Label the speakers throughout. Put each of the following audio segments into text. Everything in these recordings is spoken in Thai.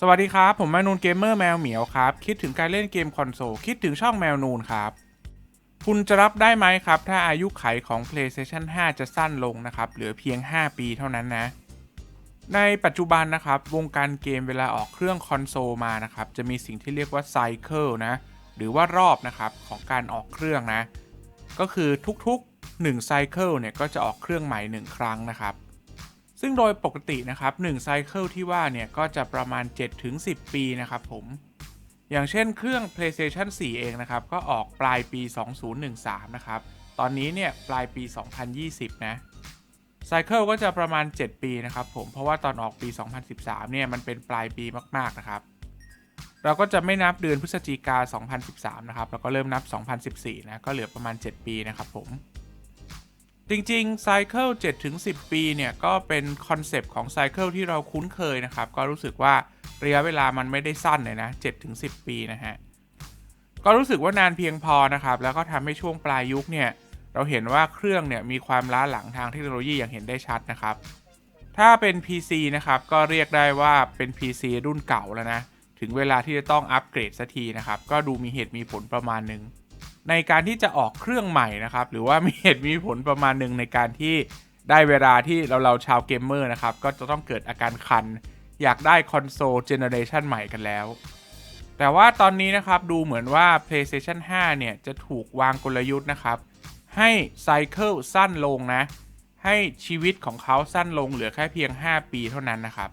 Speaker 1: สวัสดีครับ ผมแมวนูนเกมเมอร์แมวเหมียวครับ คิดถึงการเล่นเกมคอนโซลคิดถึงช่องแมวนูนครับ คุณจะรับได้ไหมครับ ถ้าอายุไขของ PlayStation 5 จะสั้นลงนะครับ เหลือเพียง 5 ปีเท่านั้นนะ ในปัจจุบันนะครับ วงการเกมเวลาออกเครื่องคอนโซลมานะครับ จะมีสิ่งที่เรียกว่าไซเคิลนะ หรือว่ารอบนะครับของการออกเครื่องนะ ก็คือทุกๆ1ไซเคิลเนี่ยก็จะออกเครื่องใหม่ 1 ครั้งนะครับ ซึ่งโดยปกตินะครับ1ไซเคิลที่ว่าเนี่ยก็จะประมาณ 7-10 ปีนะครับผมอย่างเช่นเครื่อง PlayStation 4 เองนะครับ ก็ออกปลายปี 2013 นะครับ ตอนนี้เนี่ยปลายปี 2020 นะไซเคิลก็จะประมาณ 7 ปีนะครับผม เพราะว่าตอนออกปี 2013 เนี่ยมันเป็นปลายปีมาก ๆ นะครับ เราก็จะไม่นับเดือนพฤศจิกา 2013 นะครับแล้วก็เริ่มนับ 2014 นะ ก็เหลือประมาณ 7 ปีนะครับผม จริงๆไซเคิล7-10 ปีเนี่ย ก็เป็นคอนเซปต์ของไซเคิลที่เราคุ้นเคยนะครับ ก็รู้สึกว่าระยะเวลามันไม่ได้สั้นเลยนะ7-10 ปีนะฮะ ก็รู้สึกว่านานเพียงพอนะครับ แล้วก็ทำให้ช่วงปลายยุคเนี่ย เราเห็นว่าเครื่องเนี่ยมีความล้าหลังทางเทคโนโลยีอย่างเห็นได้ชัดนะครับ ถ้าเป็น PC นะครับ ก็เรียกได้ว่าเป็น PC รุ่นเก่าแล้วนะ ถึงเวลาที่จะต้องอัปเกรดสักทีนะครับ ก็ดูมีเหตุมีผลประมาณหนึ่ง ในการที่จะออกเครื่องใหม่นะครับ หรือว่ามีเหตุมีผลประมาณหนึ่งในการที่ได้เวลาที่เราเราชาวเกมเมอร์นะครับ ก็จะต้องเกิดอาการคัน อยากได้คอนโซลเจเนอเรชันใหม่กันแล้ว แต่ว่าตอนนี้นะครับดูเหมือนว่า PlayStation 5 เนี่ย จะถูกวางกลยุทธ์นะครับ ให้ไซเคิลสั้นลงนะ ให้ชีวิตของเขาสั้นลงเหลือแค่เพียง 5 ปีเท่านั้นนะครับ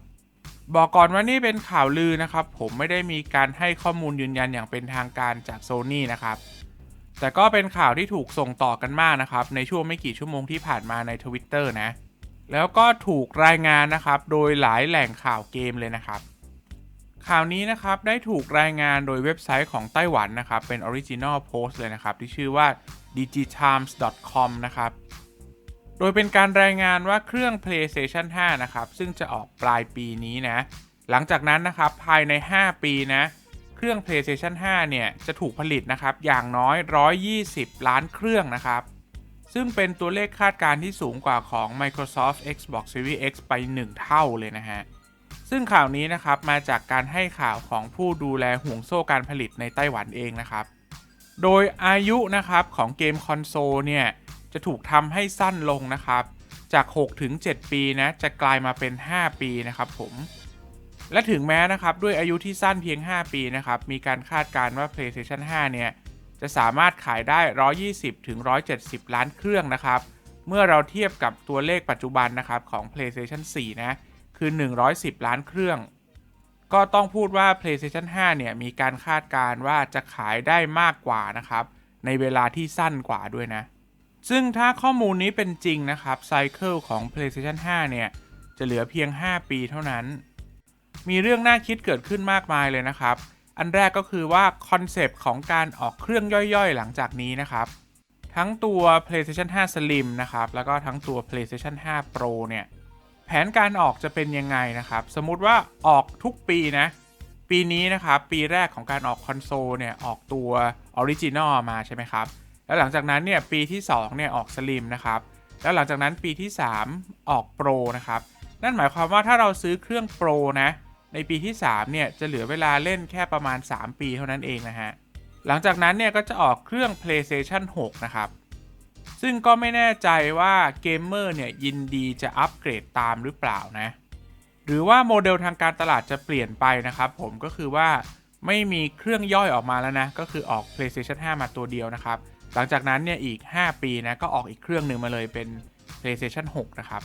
Speaker 1: บอกก่อนว่านี่เป็นข่าวลือนะครับ ผมไม่ได้มีการให้ข้อมูลยืนยันอย่างเป็นทางการจาก Sony นะครับ แต่ก็เป็นข่าวที่ถูกส่งต่อกันมากนะครับ ในช่วงไม่กี่ชั่วโมงที่ผ่านมาใน Twitter นะ แล้วก็ถูกรายงานนะครับ โดยหลายแหล่งข่าวเกมเลยนะครับ ข่าวนี้นะครับได้ถูกรายงานโดยเว็บไซต์ของไต้หวันนะครับ เป็น Original Post เลยนะครับ ที่ชื่อว่า digitimes.com นะครับ โดยเป็นการรายงานว่าเครื่อง PlayStation 5 นะครับ ซึ่งจะออกปลายปีนี้นะ หลังจากนั้นนะครับภายใน 5 ปีนะ รื่อง PlayStation 5 เนี่ย จะถูกผลิตนะครับ อย่างน้อย 120 ล้านเครื่องนะครับ ซึ่งเป็นตัวเลขคาดการณ์ที่สูงกว่าของ Microsoft Xbox Series X ไป 1 เท่าเลยนะฮะ ซึ่งข่าวนี้นะครับมาจากการให้ข่าวของผู้ดูแลห่วงโซ่การผลิตในไต้หวันเองนะครับ โดยอายุนะครับของเกมคอนโซลเนี่ย จะถูกทำให้สั้นลงนะครับ จาก6ถึง7ปีนะ จะกลายมาเป็น 5 ปีนะครับผม และถึงแม้นะครับด้วยอายุที่สั้นเพียง 5 ปีนะครับมีการคาดการณ์ว่า PlayStation 5 เนี่ยจะสามารถขายได้ 120ถึง170 ล้านเครื่องนะครับ เมื่อเราเทียบกับตัวเลขปัจจุบันนะครับของ PlayStation 4 นะ คือ 110 ล้านเครื่อง ก็ต้องพูดว่า PlayStation 5 เนี่ยมีการคาดการณ์ว่าจะขายได้มากกว่านะครับ ในเวลาที่สั้นกว่าด้วยนะ ซึ่งถ้าข้อมูลนี้เป็นจริงนะครับไซเคิลของ PlayStation 5 เนี่ยจะเหลือเพียง 5 ปีเท่านั้น มีเรื่องน่าคิดเกิดขึ้นมากมายเลยนะครับ อันแรกก็คือว่าคอนเซปต์ของการออกเครื่องย่อยๆ หลังจากนี้นะครับ ทั้งตัว PlayStation 5 Slim นะครับ แล้วก็ทั้งตัว PlayStation 5 Pro เนี่ย แผนการออกจะเป็นยังไงนะครับ สมมุติว่าออกทุกปีนะ ปีนี้นะครับ ปีแรกของการออกคอนโซลเนี่ย ออกตัวออริจินอลมาใช่ไหมครับ แล้วหลังจากนั้นเนี่ย ปีที่2เนี่ยออกสลิมนะครับ แล้วหลังจากนั้นปีที่ 3 ออกโปรนะครับ นั่นหมายความว่าถ้าเราซื้อเครื่องโปรนะ ในปีที่ 3 เนี่ย จะเหลือเวลาเล่นแค่ประมาณ 3 ปีเท่านั้นเองนะฮะ หลังจากนั้นเนี่ยก็จะออกเครื่อง PlayStation 6 นะครับ ซึ่งก็ไม่แน่ใจว่าเกมเมอร์เนี่ยยินดีจะอัปเกรดตามหรือเปล่านะ หรือว่าโมเดลทางการตลาดจะเปลี่ยนไปนะครับผมก็คือว่าไม่มีเครื่องย่อยออกมาแล้วนะ ก็คือออก PlayStation 5 มาตัวเดียวนะครับ หลังจากนั้นเนี่ยอีก 5 ปีนะก็ออกอีกเครื่องหนึ่งมาเลยเป็น PlayStation 6 นะครับ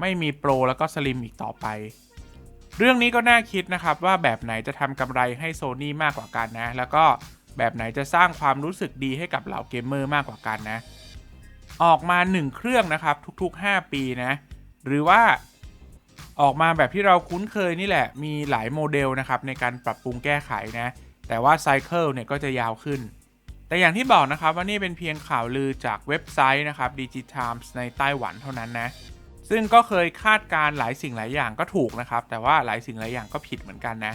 Speaker 1: ไม่มี Pro แล้วก็ Slim อีกต่อไป เรื่องนี้ก็น่าคิดนะครับว่าแบบไหนจะทำกำไรให้ Sony มากกว่ากันนะ แล้วก็แบบไหนจะสร้างความรู้สึกดีให้กับเหล่าเกมเมอร์มากกว่ากันนะ ออกมา 1 เครื่องนะครับทุกๆ 5 ปีนะ หรือว่าออกมาแบบที่เราคุ้นเคยนี่แหละ มีหลายโมเดลนะครับในการปรับปรุงแก้ไขนะ แต่ว่าไซเคิลเนี่ยก็จะยาวขึ้น แต่อย่างที่บอกนะครับว่านี่เป็นเพียงข่าวลือจากเว็บไซต์นะครับ Digitimes ในไต้หวันเท่านั้นนะ ซึ่งก็เคยคาดการ์หลายสิ่งหลายอย่างก็ถูกนะครับ แต่ว่าหลายสิ่งหลายอย่างก็ผิดเหมือนกันนะ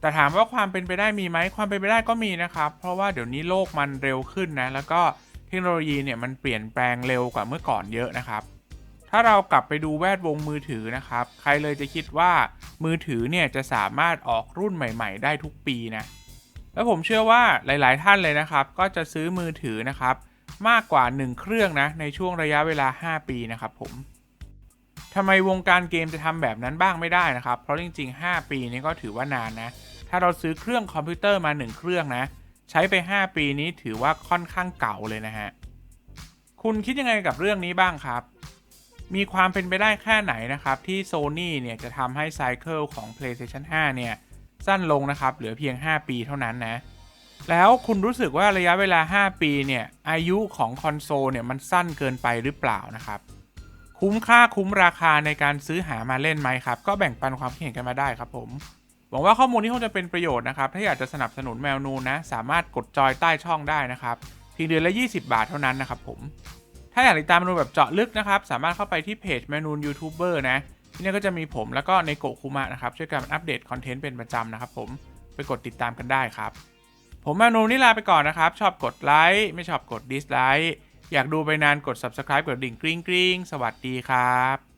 Speaker 1: แต่ถามว่าความเป็นไปได้มีไหมความเป็นไปได้ก็มีนะครับ เพราะว่าเดี๋ยวนี้โลกมันเร็วขึ้นนะ แล้วก็เทคโนโลยีเนี่ยมันเปลี่ยนแปลงเร็วกว่าเมื่อก่อนเยอะนะครับ ถ้าเรากลับไปดูแวดวงมือถือนะครับ ใครเลยจะคิดว่ามือถือเนี่ยจะสามารถออกรุ่นใหม่ ๆ ได้ทุกปีนะ แล้วผมเชื่อว่าหลาย ๆ ท่านเลยนะครับ ก็จะซื้อมือถือนะครับ มากกว่า 1 เครื่องนะในช่วงระยะเวลา 5 ปีนะครับผม ทำไมวงการเกมจะทำแบบนั้นบ้างไม่ได้นะครับ เพราะจริง ๆ 5 ปีนี้ก็ถือว่านานนะ ถ้าเราซื้อเครื่องคอมพิวเตอร์มา 1 เครื่องนะ ใช้ไป 5 ปีนี้ถือว่าค่อนข้างเก่าเลยนะฮะ คุณคิดยังไงกับเรื่องนี้บ้างครับ มีความเป็นไปได้แค่ไหนนะครับ ที่ Sony เนี่ยจะทำให้ไซเคิลของ PlayStation 5 เนี่ย สั้นลงนะครับ เหลือเพียง 5 ปีเท่านั้นนะ แล้วคุณรู้สึกว่าระยะเวลา 5 ปีเนี่ยอายุของคอนโซลเนี่ยมันสั้นเกินไปหรือเปล่านะครับ คุ้มค่าคุ้มราคาในการซื้อหามาเล่นไหมครับ ก็แบ่งปันความคิดเห็นกันมาได้ครับผมหวังว่าข้อมูลนี้คงจะเป็นประโยชน์นะครับ ถ้าอยากจะสนับสนุนแมวนูนนะ สามารถกดจอยใต้ช่องได้นะครับเพียงเดือนละ 20 บาทเท่านั้นนะครับผม ถ้าอยากติดตามแมนูนแบบเจาะลึกนะครับ สามารถเข้าไปที่เพจแมนูนยูทูบเบอร์นะ ที่นี่ก็จะมีผมแล้วก็ในโกคุมะนะครับ ช่วยกันอัปเดตคอนเทนต์เป็นประจำนะครับผม ไปกดติดตามกันได้ครับ ผมแมนูนนี่ลาไปก่อนนะครับ ชอบกดไลค์ไม่ชอบกดดิสไลค์ อยากดูไปนานกด subscribe กดดิ่งกริ๊งกริ๊งสวัสดีครับ